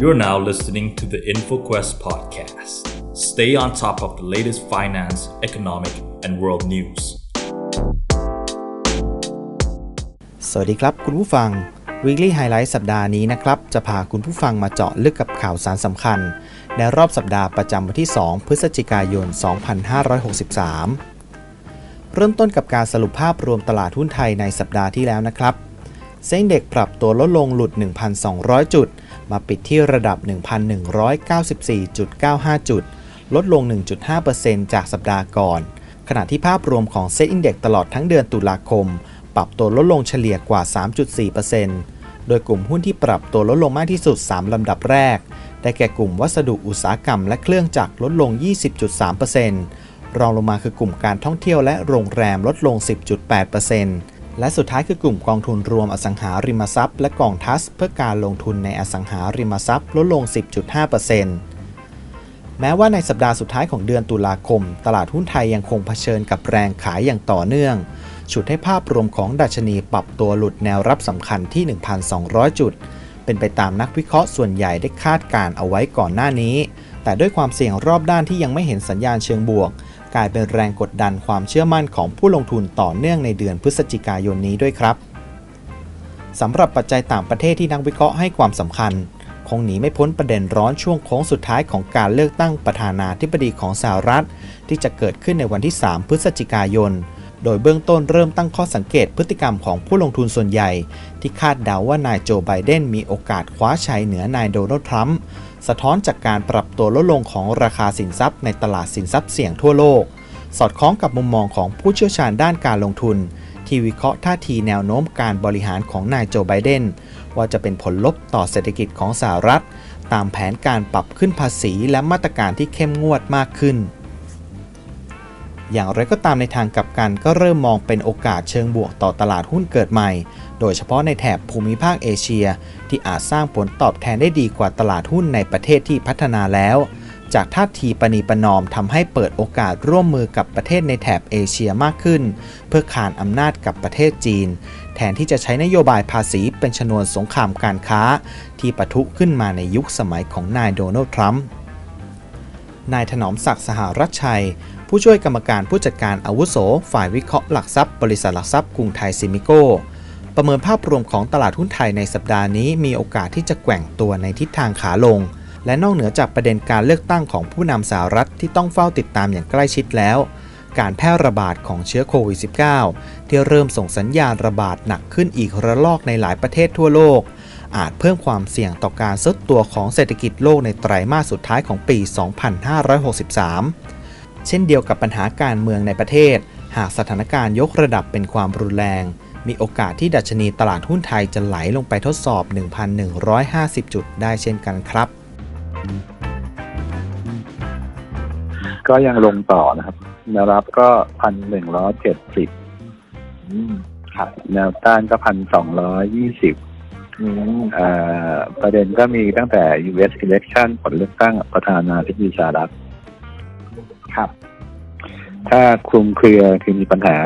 You're now listening to the InfoQuest podcast. Stay on top of the latest finance, economic, and world news. สวัสดีครับคุณผู้ฟัง Weekly Highlight สัปดาห์นี้นะครับ จะพาคุณผู้ฟังมาเจาะลึกกับข่าวสารสำคัญ ในรอบสัปดาห์ประจำวันที่ 2 พฤศจิกายน 2563 เริ่มต้นกับการสรุปภาพรวมตลาดหุ้นไทยในสัปดาห์ที่แล้วนะครับ เซ็งเด็กปรับตัวลดลงหลุด 1,200 จุด มาปิดที่ระดับ 1,194.95 จุด ลดลง 1.5%จากสัปดาห์ก่อน ขณะที่ภาพรวมของเซ็ตอินเด็กตลอดทั้งเดือนตุลาคม ปรับตัวลดลงเฉลี่ยกว่า 3.4%โดยกลุ่มหุ้นที่ปรับตัวลดลงมากที่สุด 3 ลำดับแรก ได้แก่กลุ่มวัสดุอุตสาหกรรมและเครื่องจักรลดลง 20.3%รองลงมาคือกลุ่มการท่องเที่ยวและโรงแรมลดลง 10.8% และสุดท้ายคือกลุ่มกองทุนรวมอสังหาริมทรัพย์และกองทัสเพื่อการลงทุนในอสังหาริมทรัพย์ลดลง 10.5%แม้ว่าในสัปดาห์สุดท้ายของเดือนตุลาคม ตลาดหุ้นไทยยังคงเผชิญกับแรงขายอย่างต่อเนื่อง ฉุดให้ภาพรวมของดัชนีปรับตัวหลุดแนวรับสำคัญที่ 1,200 จุด เป็นไปตามนักวิเคราะห์ส่วนใหญ่ได้คาดการเอาไว้ก่อนหน้านี้ แต่ด้วยความเสี่ยงรอบด้านที่ยังไม่เห็นสัญญาณเชิงบวก กลายเป็นแรงกดดันความเชื่อมั่นของผู้ลงทุนต่อเนื่องในเดือนพฤศจิกายนนี้ด้วยครับสำหรับปัจจัยต่างประเทศที่นักวิเคราะห์ให้ความสำคัญ คงหนีไม่พ้นประเด็นร้อนช่วงโค้งสุดท้ายของการเลือกตั้งประธานาธิบดีของสหรัฐ ที่จะเกิดขึ้นในวันที่ 3 พฤศจิกายน โดยเบื้องต้นเริ่มตั้งข้อสังเกตพฤติกรรมของผู้ลงทุนส่วนใหญ่ ที่คาดเดาว่านายโจไบเดนมีโอกาสคว้าชัยเหนือนายโดนัลด์ทรัมป์ สะท้อนจากการปรับตัวลดลงของราคาสินทรัพย์ในตลาดสินทรัพย์เสี่ยงทั่วโลก สอดคล้องกับมุมมองของผู้เชี่ยวชาญด้านการลงทุน ที่วิเคราะห์ท่าทีแนวโน้มการบริหารของนายโจไบเดนว่าจะเป็นผลลบต่อเศรษฐกิจของสหรัฐ ตามแผนการปรับขึ้นภาษีและมาตรการที่เข้มงวดมากขึ้น อย่างไรก็ตามในทางกลับกันก็เริ่มมองเป็นโอกาสเชิงบวกต่อตลาดหุ้นเกิดใหม่ โดยเฉพาะในแถบภูมิภาคเอเชีย ที่อาจสร้างผลตอบแทนได้ดีกว่าตลาดหุ้นในประเทศที่พัฒนาแล้ว จากท่าทีปณีปนอมทำให้เปิดโอกาสร่วมมือกับประเทศในแถบเอเชียมากขึ้น เพื่อขานอำนาจกับประเทศจีน แทนที่จะใช้นโยบายภาษีเป็นชนวนสงครามการค้า ที่ปะทุขึ้นมาในยุคสมัยของนายโดนัลด์ทรัมป์นายถนอมศักดิ์สหรัชชัย ผู้ช่วยกรรมการผู้จัดการอาวุโส ฝ่ายวิเคราะห์หลักทรัพย์บริษัทหลักทรัพย์กรุงไทยซิมิโก ประเมินภาพรวมของตลาดหุ้นไทยในสัปดาห์นี้มีโอกาสที่จะแกว่งตัวในทิศทางขาลง และนอกเหนือจากประเด็นการเลือกตั้งของผู้นำสหรัฐที่ต้องเฝ้าติดตามอย่างใกล้ชิดแล้ว การแพร่ระบาดของเชื้อโควิด -19 ที่เริ่มส่งสัญญาณระบาดหนักขึ้นอีกระลอกในหลายประเทศทั่วโลก อาจเพิ่มความเสี่ยงต่อการซดตัวของเศรษฐกิจโลกในไตรมาสสุดท้ายของปี 2563 เช่นเดียวกับปัญหาการเมืองในประเทศ หากสถานการณ์ยกระดับเป็นความรุนแรง มีโอกาสที่ดัชนีตลาดหุ้นไทยจะไหลลงไปทดสอบ 1,150 จุดได้เช่นกันครับ ก็ยังลงต่อนะครับแนวรับก็พันหนึ่งร้อยเจ็ดสิบครับแนวต้านก็พันสองร้อยยี่สิบอืมประเด็นก็มีตั้งแต่ US election ผลเลือกตั้งประธานาธิบดีสหรัฐครับ ถ้าคลุมเครือคือมีปัญหา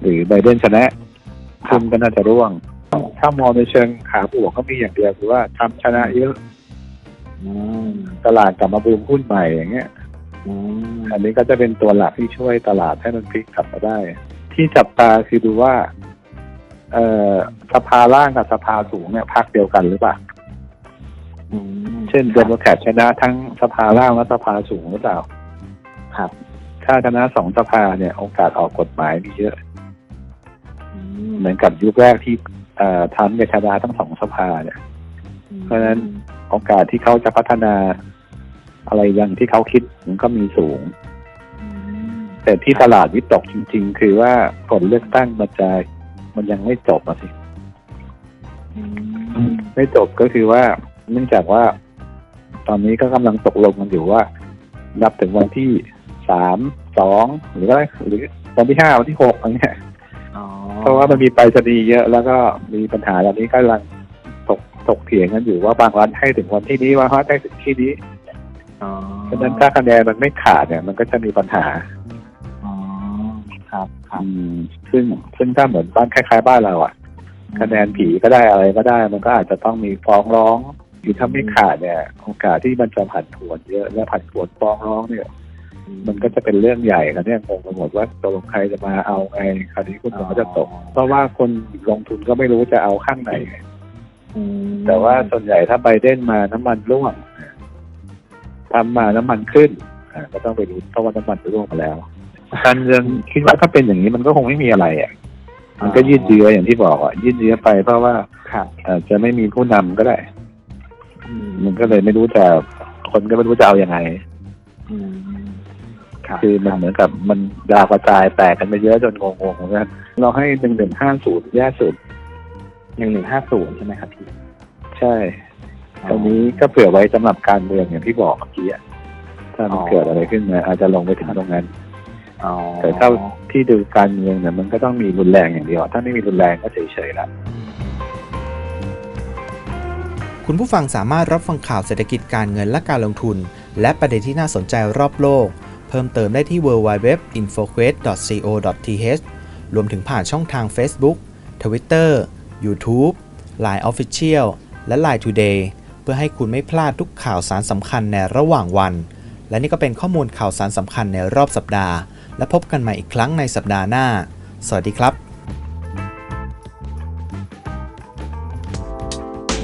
หรือไบเดนชนะ คุณก็น่าจะร่วง ถ้ามองในเชิงขาบวกก็มีอย่างเดียวคือว่าทำชนะเยอะอืมตลาดกลับมาบูมหุ้นใหม่อย่างเงี้ยอืมอันนี้ก็จะเป็นตัวหลักที่ช่วยตลาดให้มันพลิกกลับมาได้ ที่จับตาคือดูว่า เอ่อสภาล่างกับสภาสูงเนี่ยพักเดียวกันหรือเปล่าอืมเช่นเดโมแครตชนะทั้งสภาล่างและสภาสูงหรือเปล่า ครับ ถ้าชนะสองสภาเนี่ย โอกาสออกกฎหมายมีเยอะอืม เหมือนกับยุคแรกที่เอ่อทันเนชนาทั้งสองสภาเนี่ย เพราะฉะนั้นโอกาสที่เขาจะพัฒนาอะไรอย่างที่เขาคิดมันก็มีสูงอืมแต่ที่ตลาดวิตกจริง ๆ คือว่าผลเลือกตั้งมันจะมันยังไม่จบอะสิอืมไม่จบก็คือว่าเนื่องจากว่า ตอนนี้ก็กำลังตกลงกันอยู่ว่า นับถึงวันที่สามสองหรือว่าหรือวันที่ห้าวันที่หกอะไรเงี้ยอ๋อเพ ราะว่ามันมีไปรษณีย์เยอะแล้วก็มีปัญหาตอนนี้ก็กำลังตกตกเถียงกันอยู่ว่าบางวันให้ถึงวันที่นี้ว่าให้ถึงที่นี้อ๋อเพราะฉะนั้นถ้าคะแนนมันไม่ขาดเนี่ย มันก็จะมีปัญหาอ๋อครับครับอืมซึ่งซึ่งถ้าเหมือนบ้านคล้าย ๆ บ้านเราอะ คะแนนผีก็ได้อะไรก็ได้ มันก็อาจจะต้องมีฟ้องร้องคือถ้าไม่ขาดเนี่ย โอกาสที่มันจะผันผวนเยอะและผันผวนฟ้องร้องเนี่ย มันก็จะเป็นเรื่องใหญ่ครับเนี่ยงงไปหมดว่าตกลงใครจะมาเอาไงคราวนี้คุณก็จะตก เพราะว่าคนลงทุนก็ไม่รู้จะเอาข้างไหนอืมแต่ว่าส่วนใหญ่ถ้าไบเดนมาน้ำมันร่วงทำมาน้ำมันขึ้นอ่าก็ต้องไปดูเพราะว่าน้ำมันร่วงมาแล้วการเมืองคิดว่าถ้าเป็นอย่างนี้มันก็คงไม่มีอะไรอะมันก็ยืดเยื้ออย่างที่บอกอะยืดเยื้อไปเพราะว่าครับอาจจะไม่มีผู้นำก็ได้อืมมันก็เลยไม่รู้จะคนก็ไม่รู้จะเอาอยัางไงอืมรับ คือมันเหมือนกับมันดาวกระจายแตกกันไปเยอะจนงงๆเหมือนกันเราให้หนึ่งหนึ่งห้าศูนย์แย่สุดหนึ่งหนึ่งห้าศูนย์ใช่ไหมครับพี่ ใช่ ตรงนี้ก็เผื่อไว้สำหรับการเมืองอย่างที่บอกเมื่อกี้อะถ้ามันเกิดอะไรขึ้นมาอาจจะลงไปถึงตรงนั้นอ๋อแต่ถ้าที่ดูการเมืองเนี่ยมันก็ต้องมีรุนแรงอย่างเดียว ถ้าไม่มีรุนแรงก็เฉยๆละคุณผู้ฟังสามารถรับฟังข่าวเศรษฐกิจการเงินและการลงทุน และประเด็นที่น่าสนใจรอบโลก เพิ่มเติมได้ที่ www.infoquest.co.th รวมถึงผ่านช่องทาง Facebook Twitter YouTube Line Official และ Line Today เพื่อให้คุณไม่พลาดทุกข่าวสารสำคัญในระหว่างวัน และนี่ก็เป็นข้อมูลข่าวสารสำคัญในรอบสัปดาห์ และพบกันใหม่อีกครั้งในสัปดาห์หน้า สวัสดีครับ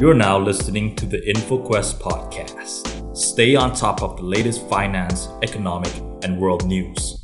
You're now listening to the InfoQuest podcast. Stay on top of the latest finance, economic, and world news.